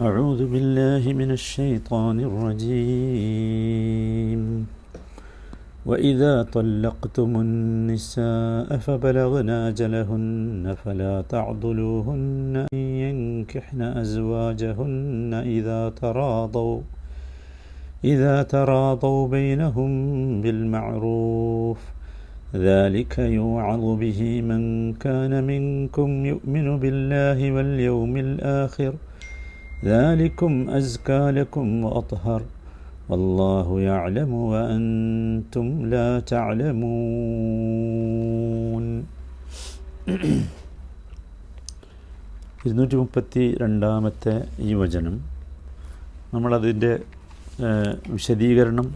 أعوذ بالله من الشيطان الرجيم. وإذا طلقتم النساء فبلغن أجلهن فلا تعضلوهن أن ينكحن أزواجهن إذا تراضوا إذا تراضوا بينهم بالمعروف. ذلك يوعظ به من كان منكم يؤمن بالله واليوم الآخر. ذلكم أزكى لكم وأطهر والله يعلم وأنتم لا تعلمون ഇരുന്നൂറ്റി മുപ്പത്തി രണ്ടാമത്തെ ഈ വചനം നമ്മളതിൻ്റെ ഏഹ്, വിശദീകരണം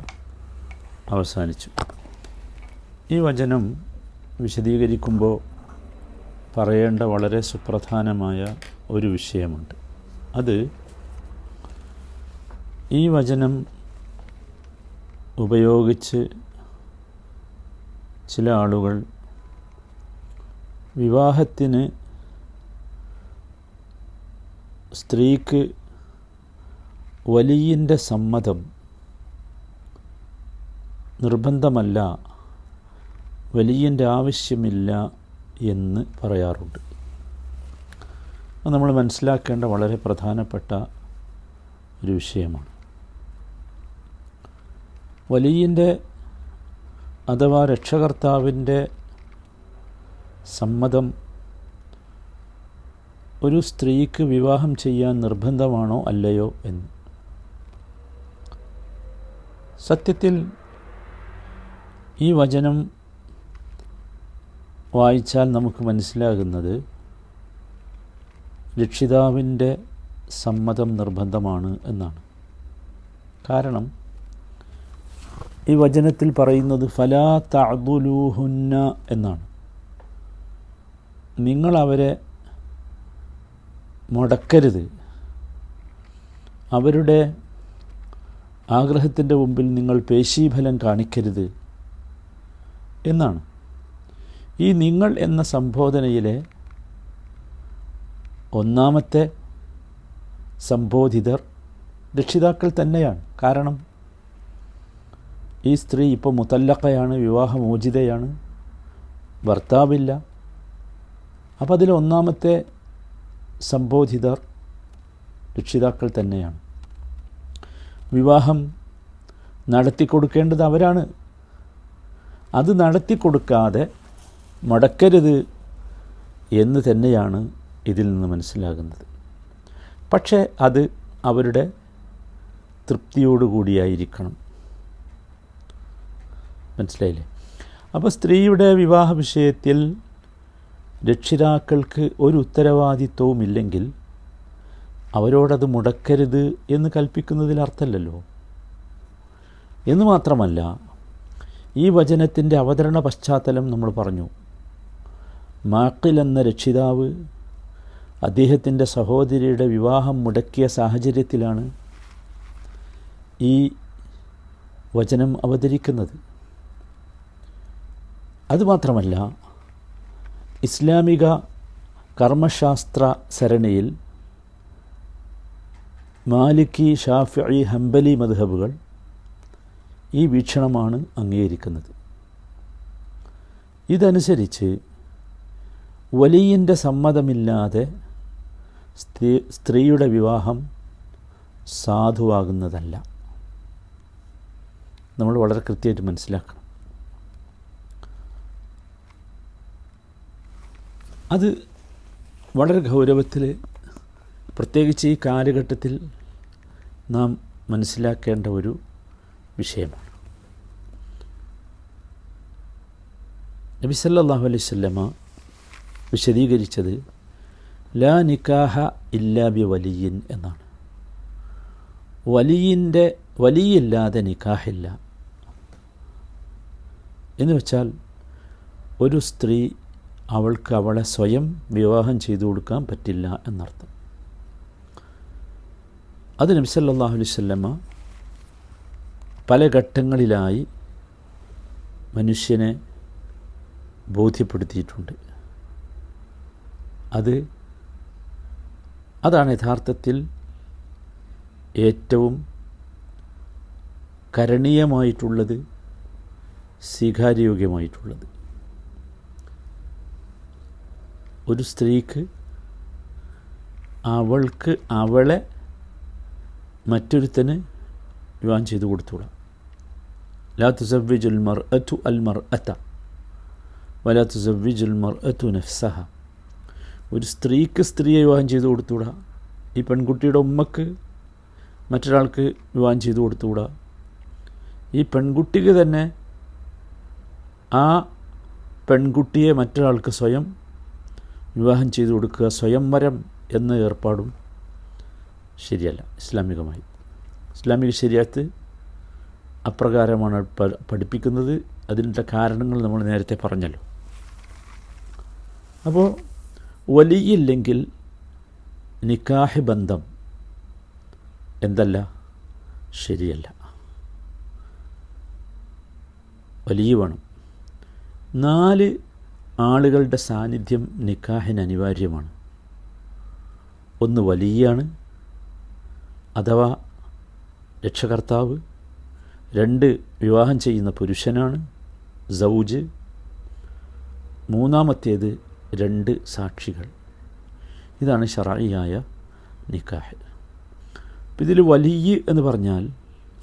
അവസാനിച്ചു ഈ വചനം വിശദീകരിക്കുമ്പോൾ പറയേണ്ട വളരെ സുപ്രധാനമായ ഒരു വിഷയമുണ്ട് അത് ഈ വചനം ഉപയോഗിച്ച് ചില ആളുകൾ വിവാഹത്തിന് സ്ത്രീക്ക് വലിയന്റെ സമ്മതം നിർബന്ധമല്ല വലിയന്റെ ആവശ്യമില്ല എന്ന് പറയാറുണ്ട്. അത് നമ്മൾ മനസ്സിലാക്കേണ്ട വളരെ പ്രധാനപ്പെട്ട ഒരു വിഷയമാണ്. വലിയന്റെ അഥവാ രക്ഷകർത്താവിന്റെ സമ്മതം ഒരു സ്ത്രീക്ക് വിവാഹം ചെയ്യാൻ നിർബന്ധമാണോ അല്ലയോ എന്ന്. സത്യത്തിൽ ഈ വചനം വായിച്ചാൽ നമുക്ക് മനസ്സിലാകുന്നത് രക്ഷിതാവിന്റെ സമ്മതം നിർബന്ധമാണ് എന്നാണ്. കാരണം ഈ വചനത്തിൽ പറയുന്നത് ഫലാ തഅദുലൂഹുന്ന എന്നാണ്. നിങ്ങൾ അവരെ മുടക്കരുത്. അവരുടെ ആഗ്രഹത്തിന്റെ മുമ്പിൽ നിങ്ങൾ പേശീഫലം കാണിക്കരുത് എന്നാണ്. ഈ നിങ്ങൾ എന്ന സംബോധനയിലെ ഒന്നാമത്തെ സംബോധിതർ രക്ഷിതാക്കൾ തന്നെയാണ്. കാരണം ഈ സ്ത്രീ ഇപ്പോൾ മുത്തല്ലക്കയാണ് വിവാഹമോചിതയാണ് ഭർത്താവില്ല. അപ്പം അതിൽ ഒന്നാമത്തെ സംബോധിതർ രക്ഷിതാക്കൾ തന്നെയാണ്. വിവാഹം നടത്തിക്കൊടുക്കേണ്ടത് അവരാണ്. അത് നടത്തിക്കൊടുക്കാതെ മടക്കരുത് എന്ന് തന്നെയാണ് ഇതിൽ നിന്ന് മനസ്സിലാകുന്നത്. പക്ഷേ അത് അവരുടെ തൃപ്തിയോടുകൂടിയായിരിക്കണം. മനസ്സിലായില്ലേ? അപ്പോൾ സ്ത്രീയുടെ വിവാഹ വിഷയത്തിൽ രക്ഷിതാക്കൾക്ക് ഒരു ഉത്തരവാദിത്വവും ഇല്ലെങ്കിൽ അവരോടത് മുടക്കരുത് എന്ന് കൽപ്പിക്കുന്നതിൽ അർത്ഥമല്ലല്ലോ. എന്ന് മാത്രമല്ല ഈ വചനത്തിന്റെ അവതരണ പശ്ചാത്തലം നമ്മൾ പറഞ്ഞു. മാക്കിൽ എന്ന രക്ഷിതാവ് അദ്ദേഹത്തിന്റെ സഹോദരിയുടെ വിവാഹം മുടക്കിയ സാഹചര്യത്തിലാണ് ഈ വചനം അവതരിക്കുന്നത്. അതുമാത്രമല്ല ഇസ്ലാമിക കർമ്മശാസ്ത്ര സരണിയിൽ മാലിക്കി ഷാഫി ഹംബലി മദ്ഹബുകൾ ഈ വീക്ഷണമാണ് അംഗീകരിക്കുന്നത്. ഇതനുസരിച്ച് വലിയന്റെ സമ്മതമില്ലാതെ സ്ത്രീ സ്ത്രീയുടെ വിവാഹം സാധുവാകുന്നതല്ല. നമ്മൾ വളരെ കൃത്യമായിട്ട് മനസ്സിലാക്കണം. അത് വളരെ ഗൗരവത്തിൽ പ്രത്യേകിച്ച് ഈ കാലഘട്ടത്തിൽ നാം മനസ്സിലാക്കേണ്ട ഒരു വിഷയമാണ്. നബി അലൈഹി വസല്ലമ വിശദീകരിച്ചത് ലാ നിക്കാഹ ഇല്ലാ ബി വലിയിൻ എന്നാണ്. വലിയിന്റെ വലിയില്ലാതെ നിക്കാഹില്ല. എന്ന് വെച്ചാൽ ഒരു സ്ത്രീ അവൾക്ക് അവളെ സ്വയം വിവാഹം ചെയ്തു കൊടുക്കാൻ പറ്റില്ല എന്നർത്ഥം. അത് നബി സല്ലല്ലാഹു അലൈഹി വസല്ലമ പല ഘട്ടങ്ങളിലായി മനുഷ്യനെ ബോധ്യപ്പെടുത്തിയിട്ടുണ്ട്. അത് അതാണ് യഥാർത്ഥത്തിൽ ഏറ്റവും കരണീയമായിട്ടുള്ളത് സ്വീകാര്യോഗ്യമായിട്ടുള്ളത് ഒരു സ്ത്രീക്ക് അവൾക്ക് അവളെ മറ്റൊരുത്തന് വിവാഹം ചെയ്തു കൊടുത്തുകൂടാ? ലാ തുസവ്വിജുൽ മർ മർ അത്ത വലാ തുസവ്വിജുൽ മർ അതു നഫ്സഹ. ഒരു സ്ത്രീക്ക് സ്ത്രീയെ വിവാഹം ചെയ്ത് കൊടുത്തുകൂടാ ഈ പെൺകുട്ടിയുടെ ഉമ്മക്ക് മറ്റൊരാൾക്ക് വിവാഹം ചെയ്ത് കൊടുത്തുകൂടാ ഈ പെൺകുട്ടിക്ക് തന്നെ ആ പെൺകുട്ടിയെ മറ്റൊരാൾക്ക് സ്വയം വിവാഹം ചെയ്തു കൊടുക്കുക സ്വയംവരം എന്ന ഏർപ്പാടും ശരിയല്ല ഇസ്ലാമികമായി. ഇസ്ലാമിക ശരിയത്ത് അപ്രകാരമാണ് പഠിപ്പിക്കുന്നത്. അതിന്റെ കാരണങ്ങൾ നമ്മൾ നേരത്തെ പറഞ്ഞല്ലോ. അപ്പോൾ വലിയില്ലെങ്കിൽ നിക്കാഹ് ബന്ധം എന്തല്ല? ശരിയല്ല. വലിയ വേണം. നാല് ആളുകളുടെ സാന്നിധ്യം നിക്കാഹിന് അനിവാര്യമാണ്. ഒന്ന് വലിയാണ് അഥവാ രക്ഷകർത്താവ്. രണ്ട് വിവാഹം ചെയ്യുന്ന പുരുഷനാണ് സൗജ്. മൂന്നാമത്തേത് രണ്ട് സാക്ഷികൾ. ഇതാണ് ഷറായിയായ നിക്കാഹ്. ഇതിൽ വലിയ എന്ന് പറഞ്ഞാൽ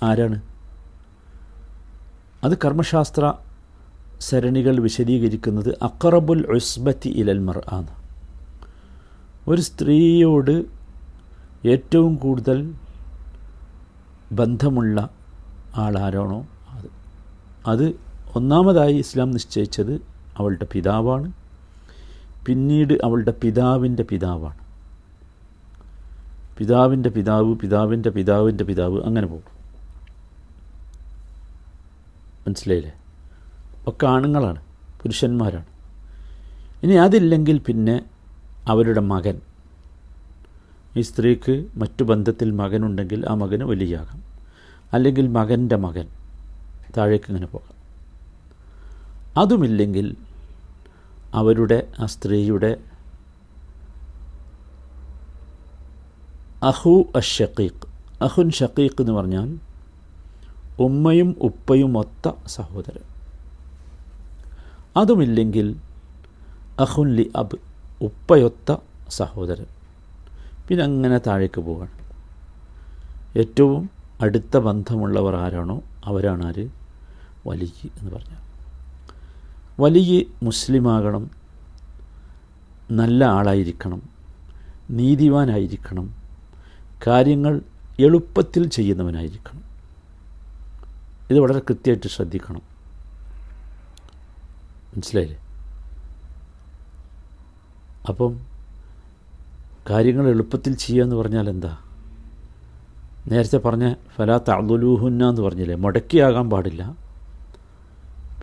ആരാണ്? അത് കർമ്മശാസ്ത്ര സരണികൾ വിശദീകരിക്കുന്നത് അക്കറബുൽ ഉസ്ബത്തി ഇലൽ മർ ആണ് ഒരു സ്ത്രീയോട് ഏറ്റവും കൂടുതൽ ബന്ധമുള്ള ആളാരാണോ? അത്. അത് ഒന്നാമതായി ഇസ്ലാം നിശ്ചയിച്ചത് അവളുടെ പിതാവാണ്. പിന്നീട് അവളുടെ പിതാവിന്റെ പിതാവാണ്. പിതാവിന്റെ പിതാവ് പിതാവിന്റെ പിതാവിന്റെ പിതാവ് അങ്ങനെ പോകും. മനസ്സിലായില്ലേ? ഒക്കെ ആണുങ്ങളാണ് പുരുഷന്മാരാണ്. ഇനി അതില്ലെങ്കിൽ പിന്നെ അവരുടെ മകൻ. ഈ സ്ത്രീക്ക് മറ്റു ബന്ധത്തിൽ മകനുണ്ടെങ്കിൽ ആ മകന് വലിയാകാം. അല്ലെങ്കിൽ മകന്റെ മകൻ താഴേക്ക് ഇങ്ങനെ പോകാം. അതുമില്ലെങ്കിൽ അവരുടെ ആ സ്ത്രീയുടെ അഹു അഷക്കീഖ് അഹുൻ ഷക്കീഖ് എന്ന് പറഞ്ഞാൽ ഉമ്മയും ഉപ്പയും ഒത്ത സഹോദരൻ. അതുമില്ലെങ്കിൽ അഹുൻ ലി അബ് ഉപ്പയൊത്ത സഹോദരൻ. പിന്നെ അങ്ങനെ താഴേക്ക് പോവാണ്. ഏറ്റവും അടുത്ത ബന്ധമുള്ളവർ ആരാണോ അവരാണ് ആര്? വലിയ എന്ന് പറഞ്ഞാൽ. വലിയ മുസ്ലിമാകണം. നല്ല ആളായിരിക്കണം. നീതിവാനായിരിക്കണം. കാര്യങ്ങൾ എളുപ്പത്തിൽ ചെയ്യുന്നവനായിരിക്കണം. ഇത് വളരെ കൃത്യമായിട്ട് ശ്രദ്ധിക്കണം. മനസ്സിലായില്ലേ? അപ്പം കാര്യങ്ങൾ എളുപ്പത്തിൽ ചെയ്യുക എന്ന് പറഞ്ഞാൽ എന്താ? നേരത്തെ പറഞ്ഞ ഫലാ തഅദുലൂഹുന്ന എന്ന് പറഞ്ഞില്ലേ? മുടക്കിയാകാൻ പാടില്ല.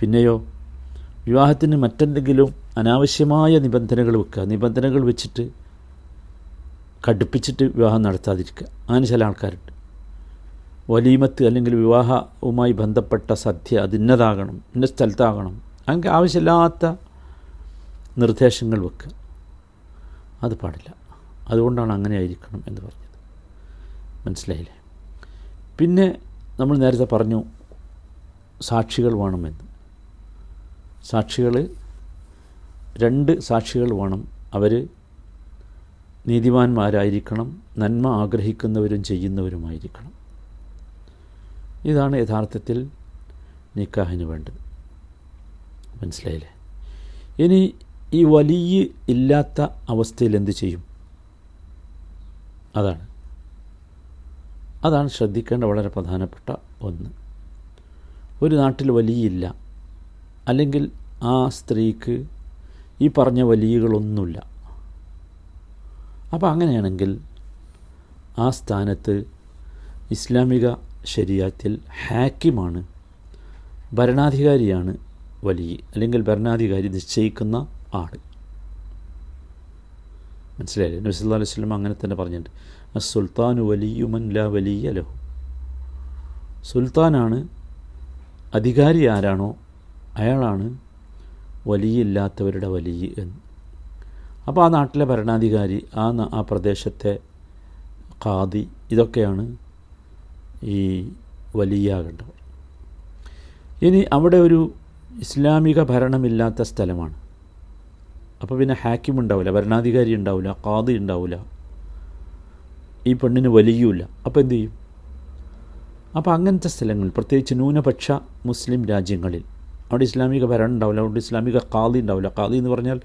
പിന്നെയോ വിവാഹത്തിന് മറ്റെന്തെങ്കിലും അനാവശ്യമായ നിബന്ധനകൾ വെക്കുക. നിബന്ധനകൾ വെച്ചിട്ട് കടുപ്പിച്ചിട്ട് വിവാഹം നടത്താതിരിക്കുക. അങ്ങനെ ചില ആൾക്കാരുണ്ട്. വലീമത്ത് അല്ലെങ്കിൽ വിവാഹവുമായി ബന്ധപ്പെട്ട സദ്യ അത് ഇന്നതാകണം ഇന്ന സ്ഥലത്താകണം. അങ്ങനെ ആവശ്യമില്ലാത്ത നിർദ്ദേശങ്ങൾ വെക്കുക. അത് പാടില്ല. അതുകൊണ്ടാണ് അങ്ങനെ ആയിരിക്കണം എന്ന് പറഞ്ഞത്. മനസ്സിലായില്ലേ? പിന്നെ നമ്മൾ നേരത്തെ പറഞ്ഞു സാക്ഷികൾ വേണമെന്ന്. സാക്ഷികൾ രണ്ട് സാക്ഷികൾ വേണം. അവർ നീതിമാന്മാരായിരിക്കണം നന്മ ആഗ്രഹിക്കുന്നവരും ചെയ്യുന്നവരുമായിരിക്കണം. ഇതാണ് യഥാർത്ഥത്തിൽ നിക്കാഹിന് വേണ്ടത്. മനസ്സിലായില്ലേ? ഇനി ഈ വലിയ ഇല്ലാത്ത അവസ്ഥയിൽ എന്ത് ചെയ്യും? അതാണ്. അതാണ് ശ്രദ്ധിക്കേണ്ട വളരെ പ്രധാനപ്പെട്ട ഒന്ന്. ഒരു നാട്ടിൽ വലിയില്ല അല്ലെങ്കിൽ ആ സ്ത്രീക്ക് ഈ പറഞ്ഞ വലിയകളൊന്നുമില്ല. അപ്പോൾ അങ്ങനെയാണെങ്കിൽ ആ സ്ഥാനത്ത് ഇസ്ലാമിക ശരീരത്തിൽ ഹാക്കിമാണ് ഭരണാധികാരിയാണ് വലിയ അല്ലെങ്കിൽ ഭരണാധികാരി നിശ്ചയിക്കുന്ന ആൾ മനസ്സിലായില്ലേ? നബി സല്ലല്ലാഹു അലൈഹി വസല്ലം അങ്ങനെ തന്നെ പറഞ്ഞിട്ടുണ്ട്. സുൽത്താനു വലിയുമൻ ലാ വലിയ ലഹു. സുൽത്താനാണ് അധികാരി ആരാണോ അയാളാണ് വലിയില്ലാത്തവരുടെ വലിയ എന്ന്. അപ്പോൾ ആ നാട്ടിലെ ഭരണാധികാരി ആ ആ പ്രദേശത്തെ ഖാദി ഇതൊക്കെയാണ് ഈ വലിയാകേണ്ടവർ ഇനി അവിടെ ഒരു ഇസ്ലാമിക ഭരണമില്ലാത്ത സ്ഥലമാണ്. അപ്പോൾ പിന്നെ ഹാക്കിം ഉണ്ടാവില്ല ഭരണാധികാരി ഉണ്ടാവില്ല ഖാദി ഉണ്ടാവില്ല ഈ പെണ്ണിന് വലിയൂല അപ്പോൾ എന്തു ചെയ്യും? അപ്പോൾ അങ്ങനത്തെ സ്ഥലങ്ങളിൽ പ്രത്യേകിച്ച് ന്യൂനപക്ഷ മുസ്ലിം രാജ്യങ്ങളിൽ അവിടെ ഇസ്ലാമിക ഭരണം ഉണ്ടാവില്ല അവിടെ ഇസ്ലാമിക കാതി ഉണ്ടാവില്ല. കാതി എന്ന് പറഞ്ഞാൽ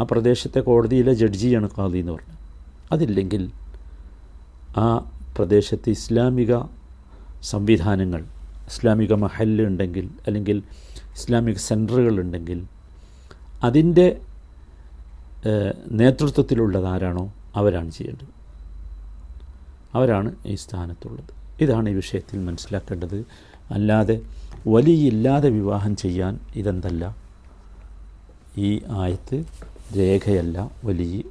ആ പ്രദേശത്തെ കോടതിയിലെ ജഡ്ജിയാണ് കാതി എന്ന് പറഞ്ഞത് അതില്ലെങ്കിൽ ആ പ്രദേശത്ത് ഇസ്ലാമിക സംവിധാനങ്ങൾ ഇസ്ലാമിക മഹല്ല് ഉണ്ടെങ്കിൽ അല്ലെങ്കിൽ ഇസ്ലാമിക സെന്ററുകൾ ഉണ്ടെങ്കിൽ അതിന്റെ നേതൃത്വത്തിലുള്ളത് ആരാണോ അവരാണ് ചെയ്യേണ്ടത്. അവരാണ് ഈ സ്ഥാനത്തുള്ളത്. ഇതാണ് ഈ വിഷയത്തിൽ മനസ്സിലാക്കേണ്ടത്. അല്ലാതെ വലിയില്ലാതെ വിവാഹം ചെയ്യാൻ ഇതെന്തല്ല? ഈ ആയത്ത് രേഖയല്ല വലിയ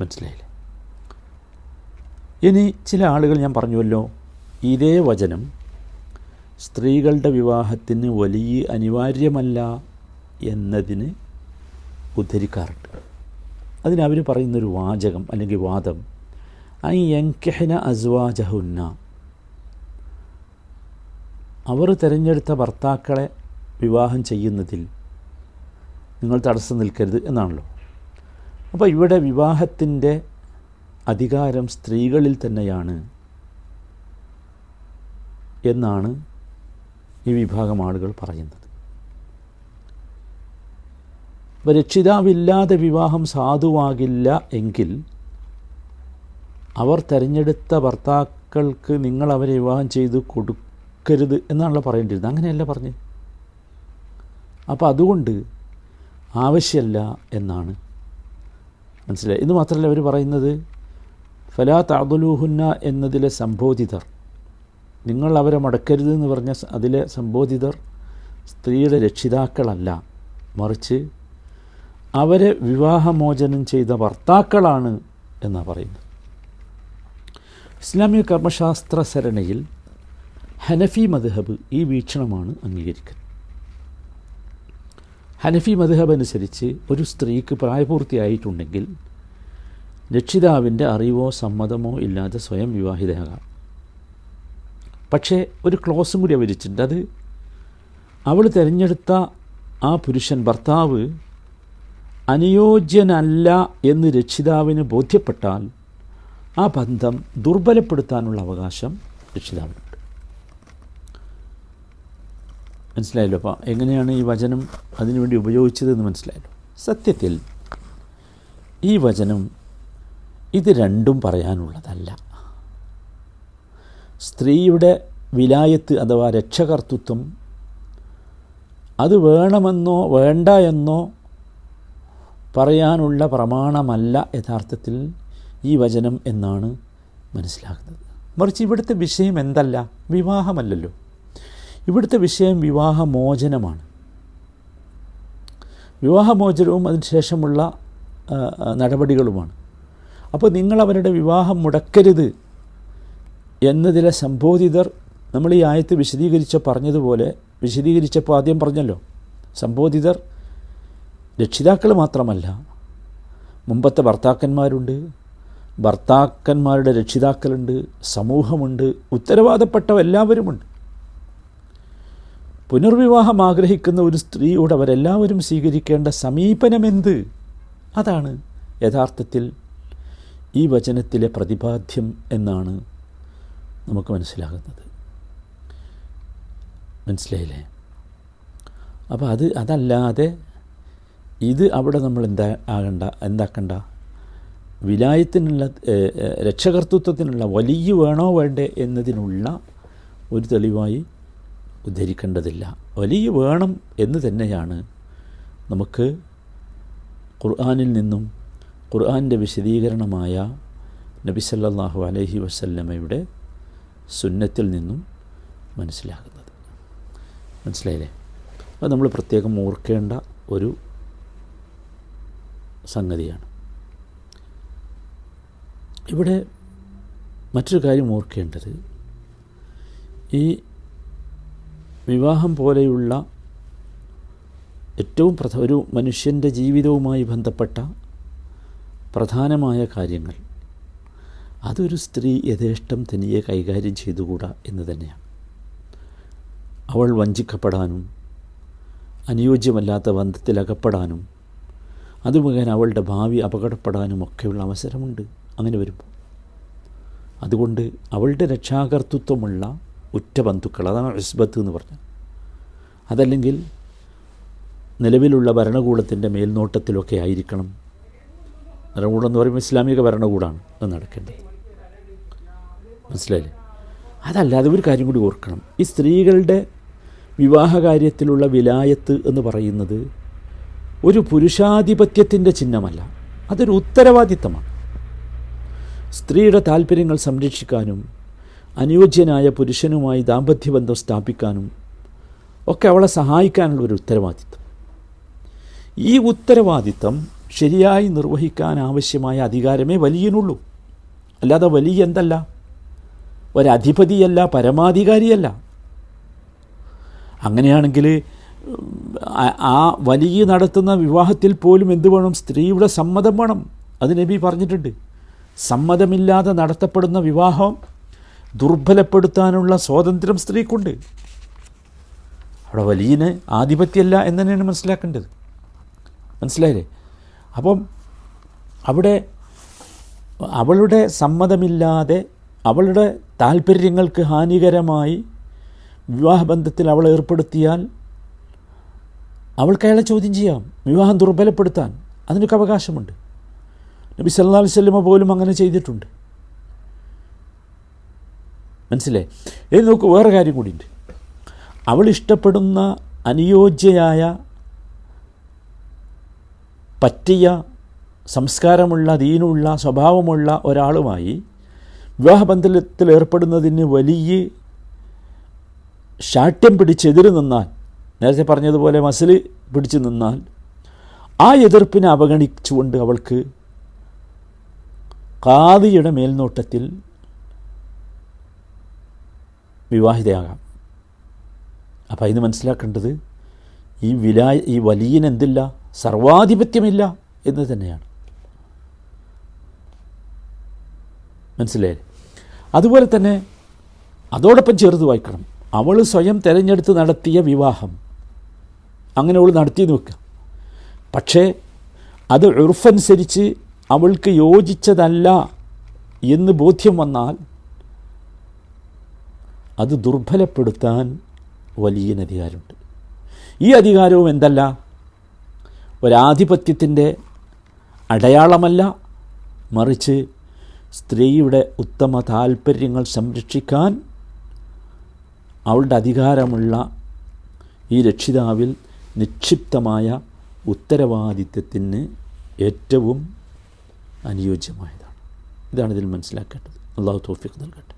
മനസ്സിലായില്ലേ? ഇനി ചില ആളുകൾ ഞാൻ പറഞ്ഞുവല്ലോ. ഇതേ വചനം സ്ത്രീകളുടെ വിവാഹത്തിന് വലിയ അനിവാര്യമല്ല എന്നതിന് ഉദ്ധരിക്കാറുണ്ട്. അതിനവർ പറയുന്നൊരു വാചകം അല്ലെങ്കിൽ വാദം ഐ യങ്കഹന അസ്വാജഹുന്ന അവർ തിരഞ്ഞെടുത്ത ഭർത്താക്കളെ വിവാഹം ചെയ്യുന്നതിൽ നിങ്ങൾ തടസ്സം നിൽക്കരുത് എന്നാണല്ലോ. അപ്പോൾ ഇവിടെ വിവാഹത്തിന്റെ അധികാരം സ്ത്രീകളിൽ തന്നെയാണ് എന്നാണ് ഈ വിഭാഗം ആളുകൾ പറയുന്നത്. അപ്പോൾ രക്ഷിതാവില്ലാതെ വിവാഹം സാധുവാകില്ല എങ്കിൽ അവർ തിരഞ്ഞെടുത്ത ഭർത്താക്കൾക്ക് നിങ്ങൾ അവരെ വിവാഹം ചെയ്ത് കൊടുക്കരുത് എന്നാണല്ലോ പറയേണ്ടിയിരുന്നത്. അങ്ങനെയല്ല പറഞ്ഞ്. അപ്പോൾ അതുകൊണ്ട് ആവശ്യമല്ല എന്നാണ്. മനസ്സിലായി? ഇത് മാത്രമല്ല അവർ പറയുന്നത് ഫലാ താതുലൂഹുന്ന എന്നതിലെ സംബോധിതർ നിങ്ങൾ അവരെ മടക്കരുത് എന്ന് പറഞ്ഞ അതിലെ സംബോധിതർ സ്ത്രീയുടെ രക്ഷിതാക്കളല്ല. മറിച്ച് അവരെ വിവാഹമോചനം ചെയ്ത ഭർത്താക്കളാണ് എന്നാണ് പറയുന്നത്. ഇസ്ലാമിക കർമ്മശാസ്ത്ര സരണയിൽ ഹനഫി മദ്ഹബ് ഈ വീക്ഷണമാണ് അംഗീകരിക്കുന്നത്. ഹനഫി മദ്ഹബ് അനുസരിച്ച് ഒരു സ്ത്രീക്ക് പ്രായപൂർത്തിയായിട്ടുണ്ടെങ്കിൽ രക്ഷിതാവിന്റെ അറിവോ സമ്മതമോ ഇല്ലാതെ സ്വയം വിവാഹിതയാകാം. പക്ഷേ ഒരു ക്ലോസും കൂടി അവരിച്ചിട്ടുണ്ട് അത് അവൾ തിരഞ്ഞെടുത്ത ആ പുരുഷൻ ഭർത്താവ് അനുയോജ്യനല്ല എന്ന് രക്ഷിതാവിന് ബോധ്യപ്പെട്ടാൽ ആ ബന്ധം ദുർബലപ്പെടുത്താനുള്ള അവകാശം രക്ഷിതാവിനുണ്ട് മനസ്സിലായല്ലോ. അപ്പോൾ എങ്ങനെയാണ് ഈ വചനം അതിനുവേണ്ടി ഉപയോഗിച്ചതെന്ന് മനസ്സിലായല്ലോ. സത്യത്തിൽ ഈ വചനം ഇത് രണ്ടും പറയാനുള്ളതല്ല. സ്ത്രീയുടെ വിലായത്ത് അഥവാ രക്ഷകർത്തൃത്വം അത് വേണമെന്നോ വേണ്ട എന്നോ പറയാനുള്ള പ്രമാണമല്ല യഥാർത്ഥത്തിൽ ഈ വചനം എന്നാണ് മനസ്സിലാകുന്നത്. മറിച്ച് ഇവിടുത്തെ വിഷയം എന്തല്ല? വിവാഹമല്ലല്ലോ. ഇവിടുത്തെ വിഷയം വിവാഹമോചനമാണ്. വിവാഹമോചനവും അതിനുശേഷമുള്ള നടപടികളുമാണ്. അപ്പോൾ നിങ്ങൾ അവരുടെ വിവാഹം മുടക്കരുത് എന്നതിലെ സംബോധിതർ നമ്മൾ ഈ ആയത്ത് വിശദീകരിച്ച പറഞ്ഞതുപോലെ വിശദീകരിച്ചപ്പോൾ ആദ്യം പറഞ്ഞല്ലോ സംബോധിതർ രക്ഷിതാക്കൾ മാത്രമല്ല മുമ്പത്തെ ഭർത്താക്കന്മാരുണ്ട് ഭർത്താക്കന്മാരുടെ രക്ഷിതാക്കളുണ്ട് സമൂഹമുണ്ട് ഉത്തരവാദപ്പെട്ടവ എല്ലാവരുമുണ്ട്. പുനർവിവാഹം ആഗ്രഹിക്കുന്ന ഒരു സ്ത്രീയോട് അവരെല്ലാവരും സ്വീകരിക്കേണ്ട സമീപനമെന്ത്? അതാണ് യഥാർത്ഥത്തിൽ ഈ വചനത്തിലെ പ്രതിപാദ്യം എന്നാണ് നമുക്ക് മനസ്സിലാകുന്നത്. മനസ്സിലായില്ലേ? അപ്പോൾ അത് അതല്ലാതെ ഇത് അവിടെ നമ്മൾ എന്താ ആകണ്ട എന്താക്കണ്ട? വിലായത്തിനുള്ള രക്ഷകർത്തൃത്വത്തിനുള്ള വലിയ വേണോ വേണ്ടേ എന്നതിനുള്ള ഒരു തെളിവായി ഉദ്ധരിക്കേണ്ടതില്ല. വലിയ വേണം എന്ന് തന്നെയാണ് നമുക്ക് ഖുർആാനിൽ നിന്നും ഖുർആാന്റെ വിശദീകരണമായ നബി സല്ലല്ലാഹു അലൈഹി വസല്ലമയുടെ സുന്നത്തിൽ നിന്നും മനസ്സിലാകുന്നത്. മനസ്സിലായില്ലേ? അത് നമ്മൾ പ്രത്യേകം ഓർക്കേണ്ട ഒരു സംഗതിയാണ്. ഇവിടെ മറ്റൊരു കാര്യം ഓർക്കേണ്ടത് ഈ വിവാഹം പോലെയുള്ള ഏറ്റവും പ്രധ ഒരു മനുഷ്യന്റെ ജീവിതവുമായി ബന്ധപ്പെട്ട പ്രധാനമായ കാര്യങ്ങൾ. അതൊരു സ്ത്രീ യഥേഷ്ടം തനിയെ കൈകാര്യം ചെയ്തുകൂടാ എന്ന് തന്നെയാണ്. അവൾ വഞ്ചിക്കപ്പെടാനും അനുയോജ്യമല്ലാത്ത ബന്ധത്തിലകപ്പെടാനും അത് മുഖേന അവളുടെ ഭാവി അപകടപ്പെടാനും ഒക്കെയുള്ള അവസരമുണ്ട് അങ്ങനെ വരുമ്പോൾ. അതുകൊണ്ട് അവളുടെ രക്ഷാകർത്തൃത്വമുള്ള ഉറ്റ ബന്ധുക്കൾ അതാണ് ഇസ്ബത്ത് എന്ന് പറഞ്ഞത്. അതല്ലെങ്കിൽ നിലവിലുള്ള ഭരണകൂടത്തിന്റെ മേൽനോട്ടത്തിലൊക്കെ ആയിരിക്കണം. ഭരണകൂടം എന്ന് പറയുമ്പോൾ ഇസ്ലാമിക ഭരണകൂടമാണ് അത് നടക്കേണ്ടത്. മനസ്സിലായില്ലേ? അതല്ലാതെ ഒരു കാര്യം കൂടി ഓർക്കണം. ഈ സ്ത്രീകളുടെ വിവാഹ കാര്യത്തിലുള്ള വിലായത്ത് എന്ന് പറയുന്നത് ഒരു പുരുഷാധിപത്യത്തിന്റെ ചിഹ്നമല്ല. അതൊരു ഉത്തരവാദിത്തമാണ്. സ്ത്രീയുടെ താല്പര്യങ്ങൾ സംരക്ഷിക്കാനും അനുയോജ്യനായ പുരുഷനുമായി ദാമ്പത്യബന്ധം സ്ഥാപിക്കാനും ഒക്കെ അവളെ സഹായിക്കാനുള്ള ഒരു ഉത്തരവാദിത്വം. ഈ ഉത്തരവാദിത്തം ശരിയായി നിർവഹിക്കാൻ ആവശ്യമായ അധികാരമേ വലിയനുള്ളൂ. അല്ലാതെ വലിയ എന്തല്ല? ഒരധിപതിയല്ല പരമാധികാരിയല്ല. അങ്ങനെയാണെങ്കിൽ ആ- വലിയ നടത്തുന്ന വിവാഹത്തിൽ പോലും എന്ത് വേണം? സ്ത്രീയുടെ സമ്മതം വേണം. അത് നബി പറഞ്ഞിട്ടുണ്ട്. സമ്മതമില്ലാതെ നടത്തപ്പെടുന്ന വിവാഹം ദുർബലപ്പെടുത്താനുള്ള സ്വാതന്ത്ര്യം സ്ത്രീക്കുണ്ട്. അവിടെ വലിയന് ആധിപത്യമല്ല എന്ന് തന്നെയാണ് മനസ്സിലാക്കേണ്ടത്. മനസ്സിലായില്ലേ? അപ്പം അവിടെ അവളുടെ സമ്മതമില്ലാതെ അവളുടെ താല്പര്യങ്ങൾക്ക് ഹാനികരമായി വിവാഹബന്ധത്തിൽ അവളെ ഏർപ്പെടുത്തിയാൽ അവൾക്ക് അയാളെ ചോദ്യം ചെയ്യാം വിവാഹം ദുർബലപ്പെടുത്താൻ അതിനൊക്കെ അവകാശമുണ്ട്. നബി സല്ലാ അലൈവല്ല പോലും അങ്ങനെ ചെയ്തിട്ടുണ്ട്. മനസ്സിലായി ഇനി നോക്കൂ വേറെ കാര്യം കൂടിയുണ്ട്. അവൾ ഇഷ്ടപ്പെടുന്ന അനുയോജ്യയായ പറ്റിയ സംസ്കാരമുള്ള ദീനുള്ള സ്വഭാവമുള്ള ഒരാളുമായി വിവാഹബന്ധത്തിൽ ഏർപ്പെടുന്നതിന് വലിയ ശാഠ്യം പിടിച്ചെതിര് നിന്നാൽ നേരത്തെ പറഞ്ഞതുപോലെ മസിൽ പിടിച്ചു നിന്നാൽ ആ എതിർപ്പിനെ അവഗണിച്ചുകൊണ്ട് അവൾക്ക് കാതിയുടെ മേൽനോട്ടത്തിൽ വിവാഹിതയാകാം. അപ്പോൾ ഇത് മനസ്സിലാക്കേണ്ടത് ഈ വില ഈ വലിയന് എന്തില്ല? സർവാധിപത്യമില്ല എന്ന് തന്നെയാണ്. മനസ്സിലായി അതുപോലെ തന്നെ അതോടൊപ്പം ചേർത്ത് വായിക്കണം. അവൾ സ്വയം തിരഞ്ഞെടുത്ത് നടത്തിയ വിവാഹം. അങ്ങനെ അവൾ നടത്തിയെന്ന് വെക്കുക പക്ഷേ അത് ഉറുഫനുസരിച്ച് അവൾക്ക് യോജിച്ചതല്ല എന്ന് ബോധ്യം വന്നാൽ അത് ദുർബലപ്പെടുത്താൻ വലിയ അധികാരമുണ്ട്. ഈ അധികാരവും എന്തല്ല? ഒരാധിപത്യത്തിന്റെ അടയാളമല്ല. മറിച്ച് സ്ത്രീയുടെ ഉത്തമ താല്പര്യങ്ങൾ സംരക്ഷിക്കാൻ അവളുടെ അധികാരമുള്ള ഈ രക്ഷിതാവിൽ നിക്ഷിപ്തമായ ഉത്തരവാദിത്വത്തിന് ഏറ്റവും അനുയോജ്യമായതാണ്. ഇതാണ് ഇതിൽ മനസ്സിലാക്കേണ്ടത്. അള്ളാഹു തോഫിക്ക് നൽകട്ടെ.